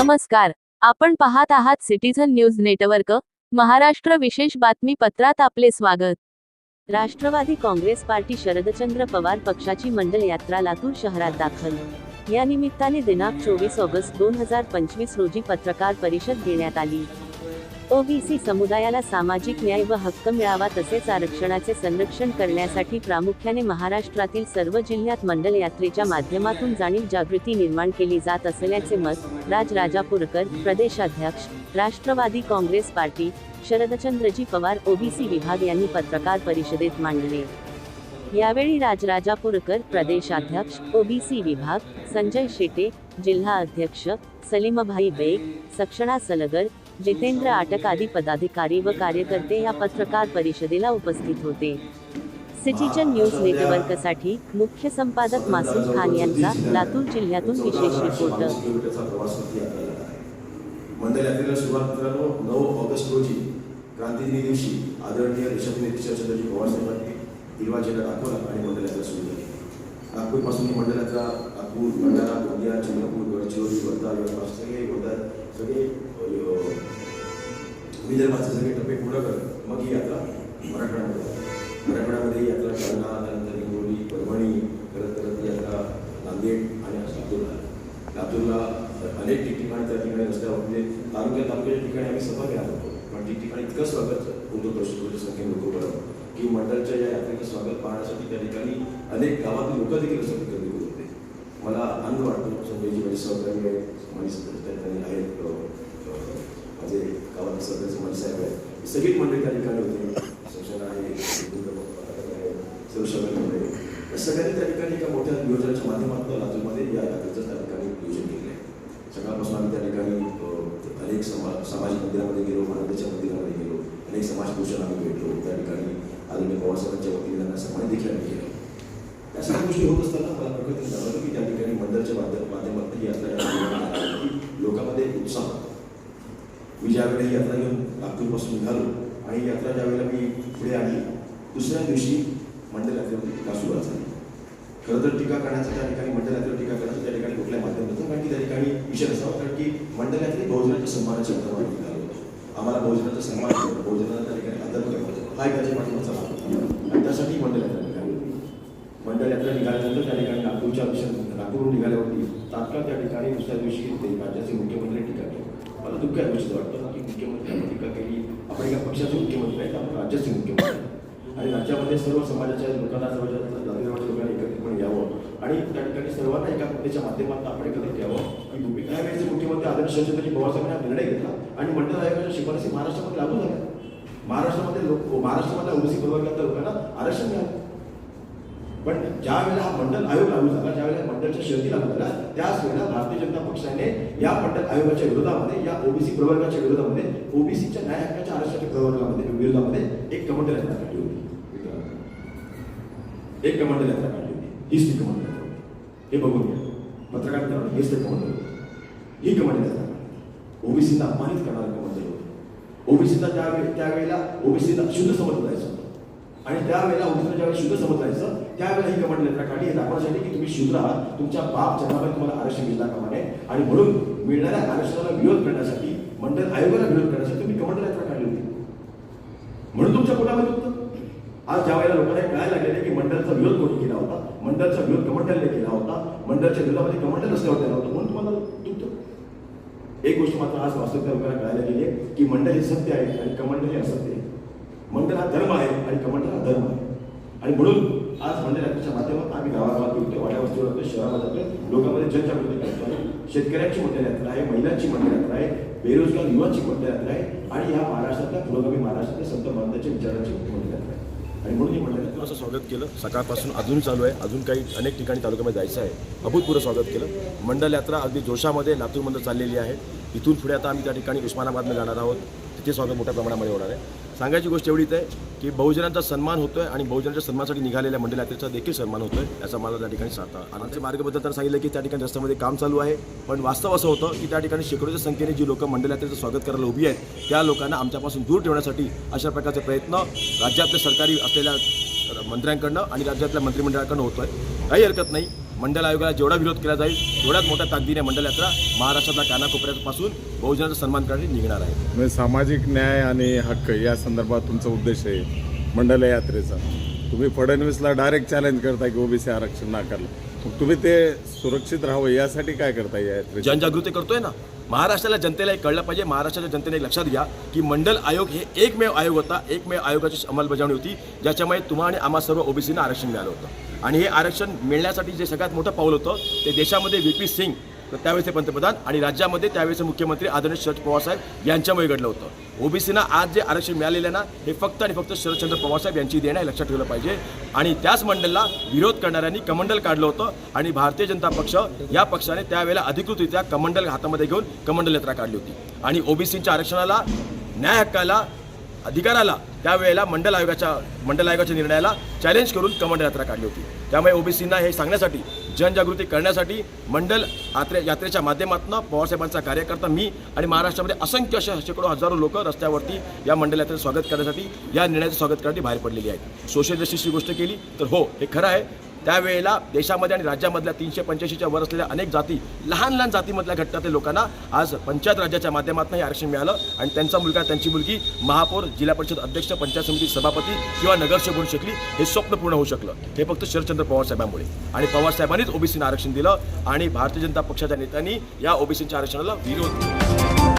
नमस्कार. आपण पाहत आहात सिटीझन न्यूज नेटवर्क महाराष्ट्र विशेष बातमीपत्रात आपले स्वागत. राष्ट्रवादी काँग्रेस पार्टी शरदचंद्र पवार पक्षाची मंडल यात्रा लातूर शहरात दाखल. या निमित्ताने दिनांक चोवीस ऑगस्ट दोन हजार पंचवीस रोजी पत्रकार परिषद घेण्यात आली. ओबीसी समुदायाला सामाजिक न्याय व हक्क मिळावा तसेच आरक्षणाचे संरक्षण करण्यासाठी प्रामुख्याने महाराष्ट्रातील सर्व जिल्ह्यात मंडल यात्रेच्या माध्यमातून जाणीव जागृती निर्माण केली जात असल्याचे मत राज राजापूरकर प्रदेशाध्यक्ष राष्ट्रवादी काँग्रेस पार्टी शरदचंद्रजी पवार ओबीसी विभाग यांनी पत्रकार परिषदेत मांडले. यावेळी राजराजापूरकर प्रदेशाध्यक्ष ओबीसी विभाग संजय शेटे जिल्हा अध्यक्ष सलीमभाई बेग सक्षणा सलगर जितेंद्र आटक आदी पदाधिकारी व कार्यकर्ते या पत्रकार परिषदेला उपस्थित होते सिटीजन न्यूज नेटवर्कसाठी मुख्य संपादक मासूद खान यांचा लातूर जिल्ह्यातून विशेष रिपोर्ट. मंडल यात्रेला सुरुवात मित्रांनो नऊ ऑगस्ट रोजी क्रांतीदिनी दिवशी आदरणीय देशाचे नेते हिरवा दाखवला आणि मंडल यात्रा सुरू झाली नागपूरपासून ही मंडल यात्रा नागपूर भंडारा गोंदिया चंद्रपूर गडचिरोली वर्धा यवतमाळ सगळे वर्धा सगळे विदर्भाचे सगळे टप्पे पूर्ण करत मग ही यात्रा मराठवाड्यामध्ये मराठवाड्यामध्ये यात्रा जालना त्यानंतर हिंगोली परभणी करत करत यात्रा नांदेड आणि लातूरला. लातूरला अनेक ठिकठिकाणी त्या ठिकाणी रस्त्यावर म्हणजे तालुक्या तालुक्याच्या ठिकाणी आम्ही सभा घेणार होतो. पण ठिकठिकाणी इतकं स्वागत होतं दर्शकोच्या संख्येने लोक बरोबर की मंडळच्या या यात्रेचं स्वागत पाहण्यासाठी त्या ठिकाणी अनेक गावातील लोक देखील असं करत होते मला आनंद वाटतो संजयजी माझे सहकारी आहेत माझी ठिकाणी आहेत माझे गावातील सदस्य समाज साहेब आहेत ही सगळी मंडळी त्या ठिकाणी होती शिक्षण आहे शिवसेना या सगळ्यांनी त्या ठिकाणी एका मोठ्या नियोजनाच्या माध्यमातून लातूरमध्ये या यात्रेचं त्या ठिकाणी नियोजन केलं आहे सकाळपासून आम्ही त्या ठिकाणी अनेक समा समाज मंदिरामध्ये गेलो महाराजांच्या मंदिरामध्ये गेलो अनेक समाज पुरुषांना आम्ही भेटलो त्या ठिकाणी आदरणीय पवारसाहेबांच्या वतीने त्यांना सन्मान देखील आम्ही केलं या सगळ्या गोष्टी होत असताना मला प्रकृती जाणवलं की त्या ठिकाणी मंडळच्या माध्यम माध्यमातून ही यात्रा लोकांमध्ये एक उत्साह मी ज्यावेळेला ही यात्रा घेऊन नागपूरपासून निघालो आणि यात्रा ज्यावेळेला मी पुढे आली दुसऱ्या दिवशी मंडल यात्रेवरती टीका सुरुवात झाली. खरं तर टीका करण्याचं त्या ठिकाणी मंडल यात्रेवर टीका करण्याचं त्या ठिकाणी कुठल्या माध्यमातून कारण की त्या ठिकाणी विषय असावा कारण की मंडल यात्रे बहुजनाच्या सन्मानाच्या अंतर्भाव निघालो होतो. आम्हाला बहुजनाचा सन्मान होतो बहुजनाला त्या ठिकाणी आदर करायचा हा एक त्याच्या पाठीमागचा भाग आणि त्यासाठी मंडल यात्रा निघाली होती. मंडळ यात्रा निघाल्यानंतर त्या ठिकाणी नागपूरच्या दिशेने नागपूरहून निघाल्यावरती तात्काळ त्या ठिकाणी दुसऱ्या दिवशी ते राज्याचे मुख्यमंत्री टीका केली. मला दुःख या गोष्टीचं म्हणजे वाटतं की मुख्यमंत्र्यांनी टीका केली आपण एका पक्षाचे मुख्यमंत्री आहेत आपण राज्याचे मुख्यमंत्री आणि राज्यामध्ये सर्व समाजाच्या लोकांना समाजाच्या जातीधर्माच्या लोकांनी एकत्रितपणे यावं. आणि त्या ठिकाणी सर्वांना एका पद्धतीच्या माध्यमातून आपण एकत्रित यावं. आणि भूमिका यावेळेचे मुख्यमंत्री आदर्श शरदचंद्रजी पवार साहेबांनी हा निर्णय घेतला. आणि मंडळ आयोगाच्या शिफारसी महाराष्ट्रामध्ये लागू झाल्या. महाराष्ट्रामध्ये लोक महाराष्ट्रामध्ये ओबीसी प्रवर्गातल्या लोकांना आरक्षण मिळालं. पण ज्या वेळेला हा मंडल आयोग लागू झाला ज्या वेळेला मंडळच्या शर्ती लागू झाल्या त्याच वेळेला भारतीय जनता पक्षाने या मंडल आयोगाच्या विरोधामध्ये या ओबीसी प्रवर्गाच्या विरोधामध्ये ओबीसीच्या न्याय हक्काच्या आरक्षणाच्या प्रवर्गामध्ये विरोधामध्ये एक कमंडल यात्रा काढली होती. एक कमंडल यात्रा काढली होती. हीच ती कमंडल यात्रा होती. हे बघून घ्या. पत्रकार मित्रांनो हेच ते कमंडल होतं. ही कमंडल यात्रा. ओबीसींना अपमानित करणारं कमंडल होतं. ओबीसींना त्यावेळी त्यावेळेला ओबीसीला शुद्ध समजलं जायचं आणि त्यावेळेला ओबीसीला ज्यावेळेला शुद्ध समजायचं त्यावेळेला ही कमांड लेटर काढली हे दाखवण्यासाठी की तुम्ही शूद्र आहात तुमच्या बाप जन्मामध्ये तुम्हाला आरक्षण मिळणार कामा आणि म्हणून मिळणाऱ्या आरक्षणाला विरोध करण्यासाठी मंडळ आयोगाला विरोध करण्यासाठी तुम्ही कमांड लेटर काढली होती. म्हणून तुमच्या पोटामध्ये होतं. आज ज्या वेळेला लोकांना कळायला लागलेलं की मंडळाचा विरोध कोणी केला होता मंडळाचा विरोध कमंडलने केला होता मंडळच्या विरोधामध्ये कमंडल रस्त्यावर केला होता म्हणून तुम्हाला दुखतं. एक गोष्ट मात्र आज वास्तविकता लोकांना कळायला गेली आहे की मंडळ हे सत्य आहे आणि कमंडल हे असत्य आहे. मंडळ हा धर्म आहे आणि कमंडल हा धर्म आहे. आणि म्हणून मंडळ यात्रेच्या माध्यमातून आम्ही गावागावात येतो वाड्यावरती जातोय शहरामध्ये जातोय लोकांमध्ये जनजागृती करतोय शेतकऱ्यांची मंडळ यात्रा आहे महिलांची मंडळ यात्रा आहे बेरोजगार युवाची मंडळ यात्रा आहे आणि या महाराष्ट्रातल्या पुरोगामी महाराष्ट्रातल्या संत महाराजांच्या विचारांची मंडळ यात्रा आहे. आणि म्हणून ही मंडळ असं स्वागत केलं. सकाळपासून अजून चालू आहे. अजून काही अनेक ठिकाणी तालुक्यामध्ये जायचं आहे. अभूतपूर्व स्वागत केलं. मंडल यात्रा अगदी जोशामध्ये लातूरमध्ये चाललेली आहे. इथून पुढे आता आम्ही त्या ठिकाणी उस्मानाबादमध्ये जाणार आहोत. तिथे स्वागत मोठ्या प्रमाणामध्ये होणार आहे. सांगायची गोष्ट एवढीच आहे की बहुजनांचा सन्मान होतोय आणि बहुजनांच्या सन्मानासाठी निघालेल्या मंडल यात्रेचा देखील सन्मान होतोय याचा मला त्या ठिकाणी साधा आमचे मार्गबद्दल तर सांगितलं की त्या ठिकाणी रस्त्यामध्ये काम चालू आहे पण वास्तव असं होतं की त्या ठिकाणी शेकडोच्या संख्येने जी लोक मंडल यात्रेचं स्वागत करायला उभी आहेत त्या लोकांना आमच्यापासून दूर ठेवण्यासाठी अशा प्रकारचे प्रयत्न राज्यातल्या सरकारी असलेल्या मंत्र्यांकडनं आणि राज्यातल्या मंत्रिमंडळाकडनं होतोय. काही हरकत नाही. मंडल आयोगाला जेवढा विरोध केला जाईल तेवढ्याच मोठ्या ताकदीने मंडल यात्रा महाराष्ट्रातल्या कानाकोपऱ्यापासून बहुजनाचा सन्मान करण्यासाठी निघणार आहे. म्हणजे सामाजिक न्याय आणि हक्क या संदर्भात तुमचा उद्देश आहे मंडल यात्रेचा. तुम्ही फडणवीसला डायरेक्ट चॅलेंज करताय की ओबीसी आरक्षण नाकारलं. मग तुम्ही ते सुरक्षित राहावं यासाठी काय करताय या जनजागृती करतोय ना. महाराष्ट्राला जनतेला एक कळलं पाहिजे महाराष्ट्राच्या जनतेने एक लक्षात घ्या की मंडल आयोग हे एकमेव आयोग होता एकमेव आयोगाची अंमलबजावणी होती ज्याच्यामुळे तुम्हा आणि आम्हा सर्व ओबीसीना आरक्षण मिळालं होतं. आणि हे आरक्षण मिळण्यासाठी जे सगळ्यात मोठं पाऊल होतं ते देशामध्ये व्ही पी सिंग त्यावेळेचे पंतप्रधान आणि राज्यामध्ये त्यावेळेचे मुख्यमंत्री आदरणीय शरद पवारसाहेब यांच्यामुळे घडलं होतं. ओबीसीना आज जे आरक्षण मिळालेलं आहे ना हे फक्त आणि फक्त शरदचंद्र पवारसाहेब यांची देणं हे लक्षात ठेवलं पाहिजे. आणि त्याच मंडलला विरोध करणाऱ्यांनी कमंडल काढलं होतं आणि भारतीय जनता पक्ष या पक्षाने त्यावेळेला अधिकृतरित्या कमंडल हातामध्ये घेऊन कमंडल यात्रा काढली होती. आणि ओबीसीच्या आरक्षणाला न्याय हक्काला अधिकाराला त्यावेळेला मंडल आयोगाच्या मंडल आयोगाच्या निर्णयाला चॅलेंज करून कमांड यात्रा काढली होती. त्यामुळे ओबीसींना हे सांगण्यासाठी जनजागृती करण्यासाठी मंडल यात्रे यात्रेच्या माध्यमातून पवारसाहेबांचा कार्यकर्ता मी आणि महाराष्ट्रामध्ये असंख्य अशा शेकडो हजारो लोक रस्त्यावरती या मंडल यात्रेचं स्वागत करण्यासाठी या निर्णयाचं स्वागत करण्यासाठी बाहेर पडलेली आहेत. सोशल जस्टिसची गोष्ट केली तर हो हे खरं आहे. त्यावेळेला देशामध्ये आणि राज्यामधल्या तीनशे पंच्याऐंशीच्या वर असलेल्या अनेक जाती लहान लहान जातीमधल्या घटनातील लोकांना आज पंचायत राज्याच्या माध्यमातून हे आरक्षण मिळालं. आणि त्यांचा मुलगा त्यांची मुलगी महापौर जिल्हा परिषद अध्यक्ष पंचायत समिती सभापती किंवा नगरसेवक होऊ शकली हे स्वप्न पूर्ण होऊ शकलं. हे फक्त शरदचंद्र पवारसाहेबांमुळे आणि पवारसाहेबांनीच ओबीसीनं आरक्षण दिलं आणि भारतीय जनता पक्षाच्या नेत्यांनी या ओबीसीच्या आरक्षणाला विरोध केला.